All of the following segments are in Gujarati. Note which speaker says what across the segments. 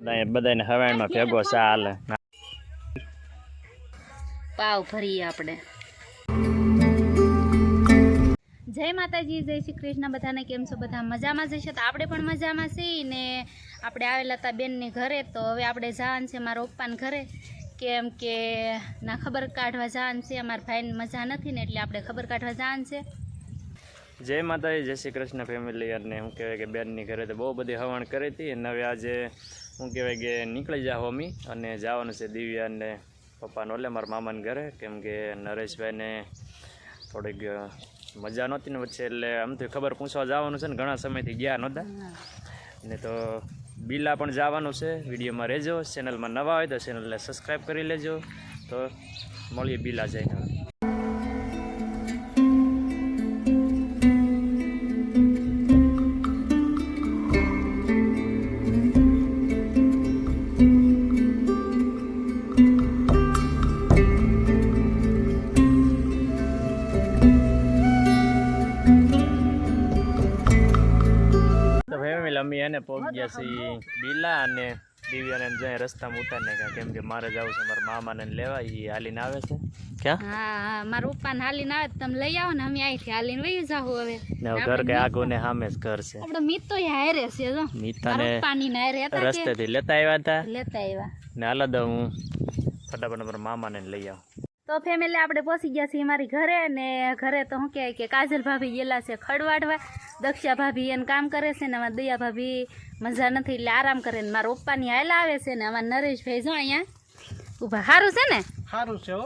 Speaker 1: બધા બધાને હવાણમાં ભેગો ચાલે
Speaker 2: પાવ ભરીએ આપણે. જય માતાજી જય શ્રી કૃષ્ણ. બધાને કેમ છો? બધા મજામાં જશે તો આપણે પણ મજામાં છીએ ને આપણે આવેલા હતા બેનની ઘરે. તો હવે આપણે જવાનું છે મારા પપ્પાને ઘરે. કેમ કે ના ખબર કાઢવા જવાનું છે. અમારા ભાઈને મજા નથી ને એટલે આપણે ખબર કાઢવા જવાનું છે.
Speaker 1: જય માતાજી જય શ્રી કૃષ્ણ ફેમિલી અને હું કહેવાય કે બેનની ઘરે તો બહુ બધી હવણ કરી હતી. અને હવે આજે શું કહેવાય કે નીકળી જાઓ અમી અને જવાનું છે દિવ્યા અને પપ્પાનો એટલે મારા મામાને ઘરે. કેમ કે નરેશભાઈને થોડીક મજા નહોતી ને વચ્ચે એટલે આમ તો ખબર પૂછવા જવાનું છે ને ઘણા સમયથી ગયા નહોતા. ને તો બિલા પણ જવાનું છે. વિડીયોમાં રહેજો. ચેનલમાં નવા હોય તો ચેનલને સબસ્ક્રાઈબ કરી લેજો. તો મળીએ બિલા જઈને. ફેમિલી અમે એને પહોંચ્યા છીએ બિલા અને દિવ્યાને જાય રસ્તામાં ઉતારી નાખ્યા કેમ કે મારે જવું છે મારા મામાને લેવા એ હાલીને આવે છે. ક્યાં?
Speaker 2: હા મારા પપ્પાને હાલીને આવે તમે લઈ આવો ને અમે અહીંથી હાલીને વહી જાવ હવે.
Speaker 1: ને ઘર કે આગો ને સામે જ ઘર છે.
Speaker 2: આપણે મિત હારે છે જો.
Speaker 1: મીતાને
Speaker 2: મારા પપ્પાની હારે હતા
Speaker 1: રસ્તેથી લેતા આવ્યા હતા?
Speaker 2: લેતા આવ્યા.
Speaker 1: ને હાલ દઉં હું. ફટાફટ મારા મામાને લઈ આવું.
Speaker 2: તો ફેમિલી આપણે પહોંચી ગયા છીએ મારી ઘરે ને ઘરે તો શું કહેવાય કે કાજલ ભાભી ગયેલા છે ખડવાડવા. દક્ષા ભાભી એને કામ કરે છે ને અમારા દયા ભાભી મજા નથી એટલે આરામ કરે ને મારા પપ્પાની હાલા આવે છે ને અમારા નરેશભાઈ જો અહીંયા. ઊભા સારું છે ને?
Speaker 3: સારું છે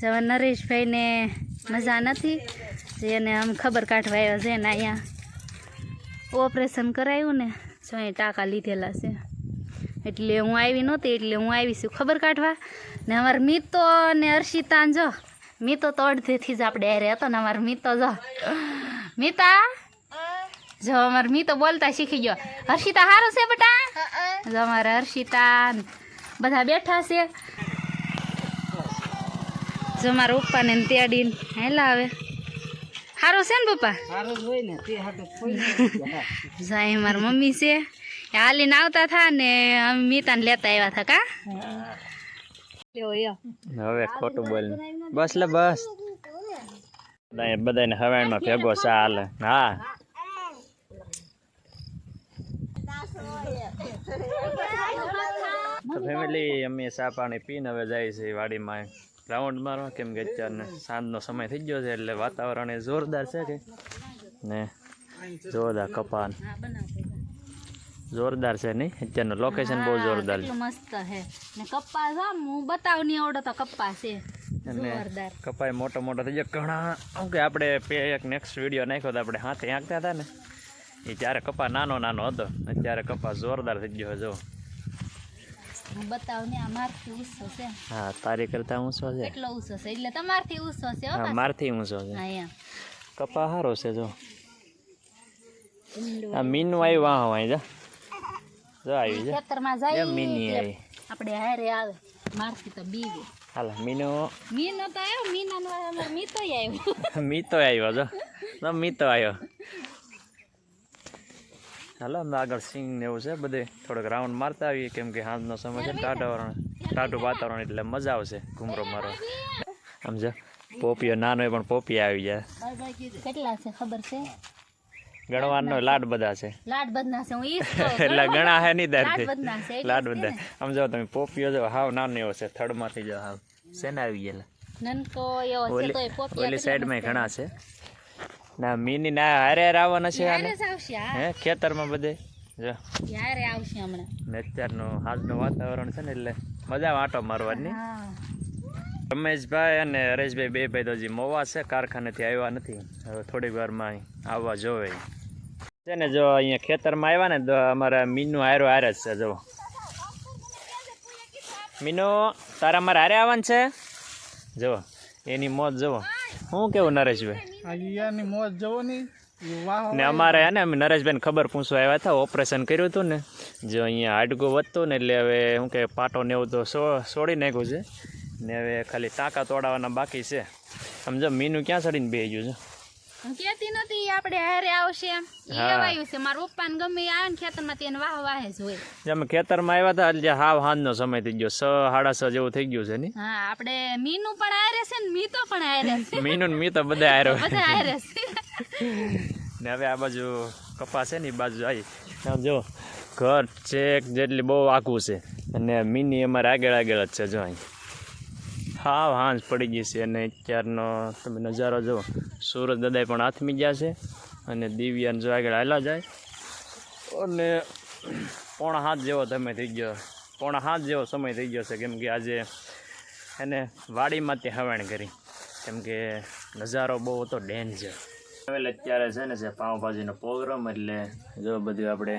Speaker 2: જવા નરેશભાઈને મજા નથી. જે એને આમ ખબર કાઢવા આવ્યા છે ને અહીંયા. ઓપરેશન કરાયું ને જો અહીં ટાંકા લીધેલા છે. એટલે હું આવી નહોતી એટલે હું આવી છું. ખબર કાઢવા? ને અમારે મિતો ને અર્ષિતાન જો. મિતો તો અડધેથી જ આપણે હારે હતો ને અમારે મિતો જો. મિતા? જો અમારે મિતો બોલતા શીખી ગયો. હર્ષિતા સારું છે બેટા? જો અમારે હર્ષિતા બધા બેઠા છે. જો મારા પપ્પાને ને તેડીને હેલા આવે સારું છે ને પપ્પા?
Speaker 3: સારું જ હોય ને તે
Speaker 2: જાય મારી મમ્મી છે. હાલીને આવતા થા ને અમે મીતાને લેતા આવ્યા હતા કા?
Speaker 1: હવે ખોટું બોલ. બસ લે બસ. બધાય બધાને હવાઈમાં ભેગો ચા હાલે. હા. તો ફેમિલી અમે ચા પાણી પીને હવે જાય છે વાડીમાં રાઉન્ડ મારવા. કેમ કે અત્યારે સાંજનો સમય થઈ ગયો છે એટલે વાતાવરણ એ જોરદાર છે કે. ને જોરદાર કપાન. જોરદાર છે નહીં અત્યારનું લોકેશન બહુ જોરદાર છે.
Speaker 2: મસ્ત છે. ને કપ્પા જો આમ હું બતાવ નહીં આવડો તો કપ્પા છે. જોરદાર.
Speaker 1: કપાય મોટો મોટો થઈ જાય ઘણા શું કે આપણે પે એક નેક્સ્ટ વીડિયો નાખ્યો તો આપણે હાથે આંકતા હતા ને? એ ત્યારે કપા નાનો નાનો હતો. અત્યારે કપા જોરદાર થઈ ગયો જો.
Speaker 2: બતાવ ને આ મારથી ઊંચો છે.
Speaker 1: હા તારી કરતા ઊંચો છે.
Speaker 2: કેટલો ઊંચો છે? એટલે તમારથી ઊંચો છે હા
Speaker 1: મારથી ઊંચો છે.
Speaker 2: હા એમ.
Speaker 1: કપા સારો છે જો. આ મીનું આવ્યું વાહ વાહ જા. જો આવી જા
Speaker 2: ખેતરમાં જાય
Speaker 1: મીની આવી
Speaker 2: આપણે હારે આવે. મારથી તો બીવે.
Speaker 1: હાલ મીનું?
Speaker 2: મીનો તો આવ્યો મીનાનો અમારે મીતો આવ્યો.
Speaker 1: મીતો આવ્યો જો. તો મીતો આવ્યો. હાલો અમે આગળ સિંગ ને એવું છે બધે થોડોક રાઉન્ડ મારતા આવીએ. કેમ કે સાંજનો સમય છે ટાઢું ટાઢું વાતાવરણ એટલે મજા આવશે ઘૂમરો મારો સમજો પોપીઓ નાનો પણ પોપી આવી જાય
Speaker 2: કેટલા છે ખબર છે?
Speaker 1: ગણવાનો લાડ બધા છે.
Speaker 2: લાડ બદના છે હું ઈ
Speaker 1: એટલે ગણા હે દરથી
Speaker 2: છે
Speaker 1: લાડ બધા. આમ જો તમે પોપીઓ જો હાવ નાનો એવો છે થડમાંથી જો હાવ શેને આવી ગયેલા.
Speaker 2: નનકો એવો છે તોય પોપિયા
Speaker 1: ઓલી સાઈડમાં ઘણા છે. ના મીની ના હારે આવવાના છે આને?
Speaker 2: હા.
Speaker 1: ખેતરમાં બધે? જો.
Speaker 2: યારે આવશે હમણાં.
Speaker 1: ને અત્યારનું આજનું વાતાવરણ છે ને એટલે મજા આંટો મારવાની.
Speaker 2: હા.
Speaker 1: રમેશભાઈ અને હરેશભાઈ બે ભાઈ તો હજી મોવા છે કારખાનેથી આવ્યા નથી. હવે થોડીક વારમાં આવવા જોવે. છે ને જો અહીંયા ખેતરમાં આવ્યા ને તો અમારા મીનુ હારો હારે જ છે જો. મીનુ તારા અમારે હારે આવવાનું છે? જો એની મોજ જુઓ શું કેવું નરેશભાઈ?
Speaker 3: મોત મોજ જવો નહીં
Speaker 1: ને અમારે હે ને અમે નરેશભાઈને ખબર પૂછવા આવ્યા હતા ઓપરેશન કર્યું હતું ને. જો અહીંયા હાડકું વધતું ને એટલે હવે શું કે પાટો ને એવું તો છોડી નાખ્યું છે. ને હવે ખાલી ટાંકા તોડાવવાના બાકી છે. સમજો મીનું ક્યાં ચડીને બે ગયું છે?
Speaker 2: કેતી નથી આપણે હારે આવશે એમ. એવાયું છે. મારા પપ્પાને ગમે આવે ને ખેતરમાં તેને વાહ વાહે જ હોય.
Speaker 1: જે અમે ખેતરમાં આવ્યા હતા એટલે હાવ હાંજનો સમય થઈ ગયો. છ સાડા છ જેવું થઈ ગયું છે ને?
Speaker 2: હા આપણે મીનું પણ હારે છે ને મીતો પણ હારે છે.
Speaker 1: મીનું ને મીતો બધા આવ્યો
Speaker 2: બધા હારે છે.
Speaker 1: ને હવે આ બાજુ કપાસ છે ને એ બાજુ આવી જો ઘર ચેક જેટલી બહુ આખું છે. અને મિની અમારે આગળ આગળ જ છે જો અહીં. હાવ હાંજ પડી ગઈ છે અને અત્યારનો તમે નજારો જુઓ. સુરજ દાદાએ પણ હાથમી ગયા છે અને દિવ્યાન જો આગળ હાલા જાય. અને પોણા હાથ જેવો તમે થઈ ગયો. પોણા હાથ જેવો સમય થઈ ગયો છે કેમ કે આજે એને વાડીમાં તે હવાણ કરી. કેમ કે નજારો બહુ હતો ડેન્જર હવે અત્યારે છે ને છે પાઉંભાજીનો પ્રોગ્રામ એટલે જો બધું આપણે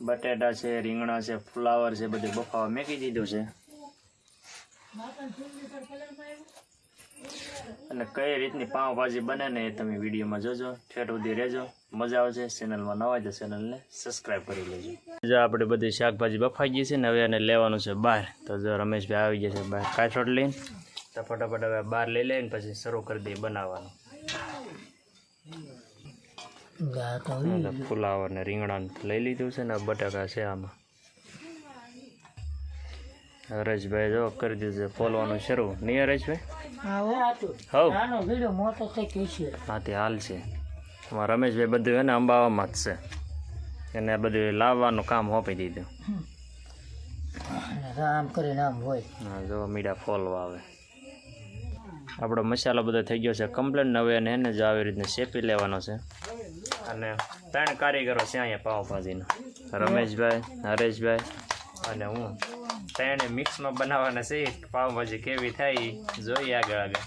Speaker 1: બટેટા છે, રીંગણા છે, ફ્લાવર છે, બધું બફાવા મેકી દીધું છે. અને કઈ રીતની પાઉંભાજી બને ને એ તમે વિડીયોમાં જોજો. ઠેઠ સુધી રહેજો. મજા આવશે. ચેનલમાં નવા તો ચેનલને સબસ્ક્રાઈબ કરી લેજો. જો આપણે બધી શાકભાજી બફાઈ ગઈ છે ને હવે એને લેવાનું છે બહાર. તો જો રમેશભાઈ આવી ગયા છે બહાર કાઠોટ લઈને. તો ફટાફટ હવે બહાર લઈ લઈને પછી શરૂ કરી દઈએ બનાવવાનું. ફુલાવર ને રીંગણા લઈ લીધું છે ને બટાકા છે આમાં. હરેશભાઈ જો કરી દીધું છે ફોલવાનું શરૂ. નહીં હરેશભાઈ? હવ. હા તે હાલ છે. અમારા રમેશભાઈ બધું એને અંબાવામાં જ છે. એને બધું લાવવાનું કામ હોપી દીધું.
Speaker 3: આમ કરીને આમ હોય.
Speaker 1: હા જો મીડા ફોલવા આવે. આપણો મસાલો બધો થઈ ગયો છે કમ્પ્લેન નવે હવે એને એને જ આવી રીતને શેપી લેવાનો છે. અને ત્રણ કારીગરો છે અહીંયા પાવભાજીના રમેશભાઈ હરેશભાઈ અને હું. ત્રણે મિક્સમાં બનાવવાના છે. પાવભાજી કેવી થાય જોઈએ આગળ આગળ.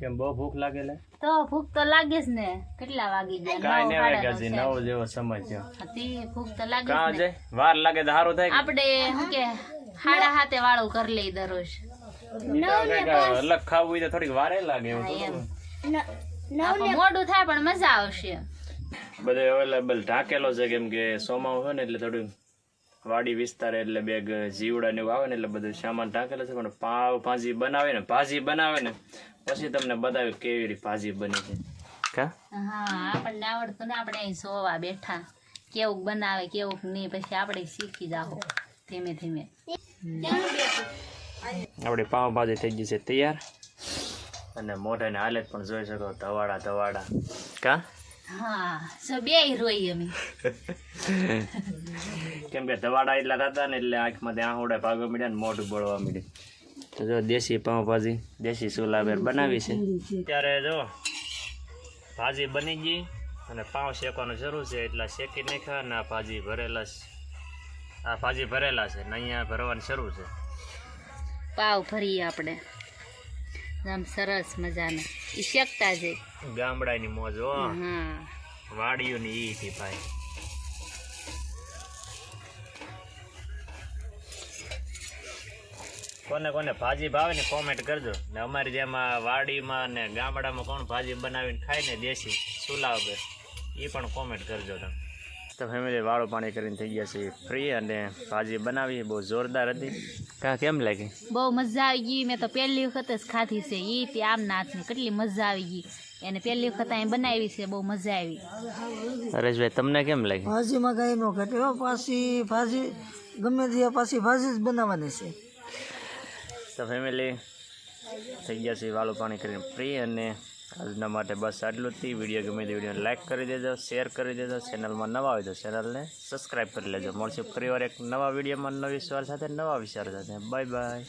Speaker 1: કેમ બહુ ભૂખ લાગેલા
Speaker 2: તો ભૂખ તો લાગે જ ને. કેટલા વાગી ગયા
Speaker 1: કાંઈ
Speaker 2: નવ
Speaker 1: જેવો સમય થયો.
Speaker 2: છે. ભૂખ તો લાગે
Speaker 1: કાં જાય વાર લાગે તો સારું થાય
Speaker 2: આપણે શું કે હાડા હાથે વાળું કરી લઈ દરરોજ.
Speaker 1: ઈ તો કંઈક અલગ ખાવું હોય તો થોડીક વારે લાગે એવું
Speaker 2: મોડું થાય પણ મજા આવશે.
Speaker 1: બધે અવેલેબલ ઢાકેલો છે કેમ કે સોમાવું હોય ને એટલે થોડું વાડી વિસ્તાર એટલે બેગ જીવડા ને એવું આવે ને એટલે બધું સામાન ઢાંકેલા છે પણ પાવ ભાજી બનાવે ને ભાજી બનાવે ને પછી તમને બતાવે કેવી રીતે ભાજી બની છે. કા?
Speaker 2: હા આપણને આવડતું ને આપણે અહીં સોવા બેઠા. કેવું બનાવે કેવું નહીં પછી આપણે શીખી જાઓ ધીમે ધીમે.
Speaker 1: આપણે પાવ ભાજી થઈ ગઈ છે તૈયાર? અને મોઢાની હાલત પણ જોઈ શકો ધવાડા ધવાડા. કા?
Speaker 2: હા સો બે રોઈ અમે.
Speaker 1: કેમ કે ધવાડા એટલા થતા ને એટલે આંખમાં આંખોડા ભાગવા મળ્યા ને મોઢું બળવા મળ્યું. જો દેશી પાઉંભાજી દેશી સુલાબેર બનાવી છે. ત્યારે જો ભાજી બની ગઈ અને પાઉં શેકવાનું શરૂ છે એટલા શેકી નાખ્યા અને આ ભાજી ભરેલા છે. આ ભાજી ભરેલા છે ને અહીંયા ભરવાનું શરૂ છે.
Speaker 2: પાવ ભરીએ આપણે. આમ સરસ મજાના. એ શેકતા જઈ
Speaker 1: ગામડાની મોજ હો.
Speaker 2: હા.
Speaker 1: વાડીઓની ઈ થી ભાઈ. કોને કોને ભાજી ભાવે ને કોમેન્ટ કરજો. ને અમારી જેમ વાડીમાં ને ગામડામાં કોણ ભાજી બનાવીને ખાય ને દેશી ચૂલા વગર એ પણ કોમેન્ટ કરજો તમે. તો ફેમિલી વાળું પાણી કરીને થઈ ગયા છે. ફ્રી અને ભાજી બનાવી બહુ જોરદાર હતી. કા કેમ લાગી.
Speaker 2: બહુ મજા આવી ગઈ. મેં તો પહેલી વખત જ ખાધી છે. એ તે આમ નાથની કેટલી મજા આવી ગઈ. એને પહેલી વખત અહીં બનાવી છે. બહુ મજા આવી.
Speaker 1: હરેશભાઈ તમને કેમ લાગી?
Speaker 3: ભાજીમાં કાંઈ ન ઘટે પાછી ભાજી ગમે તે પાછી ભાજી જ બનાવવાની છે.
Speaker 1: તો ફેમિલી થઈ ગયા છે વાળું પાણી કરીને ફ્રી અને આજના માટે બસ આટલું જ વીડિયો ગમે તે વિડીયોને લાઇક કરી દેજો શેર કરી દેજો ચેનલમાં નવા હોય તો ચેનલને સબસ્ક્રાઈબ કરી લેજો. મળશે ફરીવાર એક નવા વિડીયોમાં નવી સવાલ સાથે, નવા વિચાર સાથે. Bye bye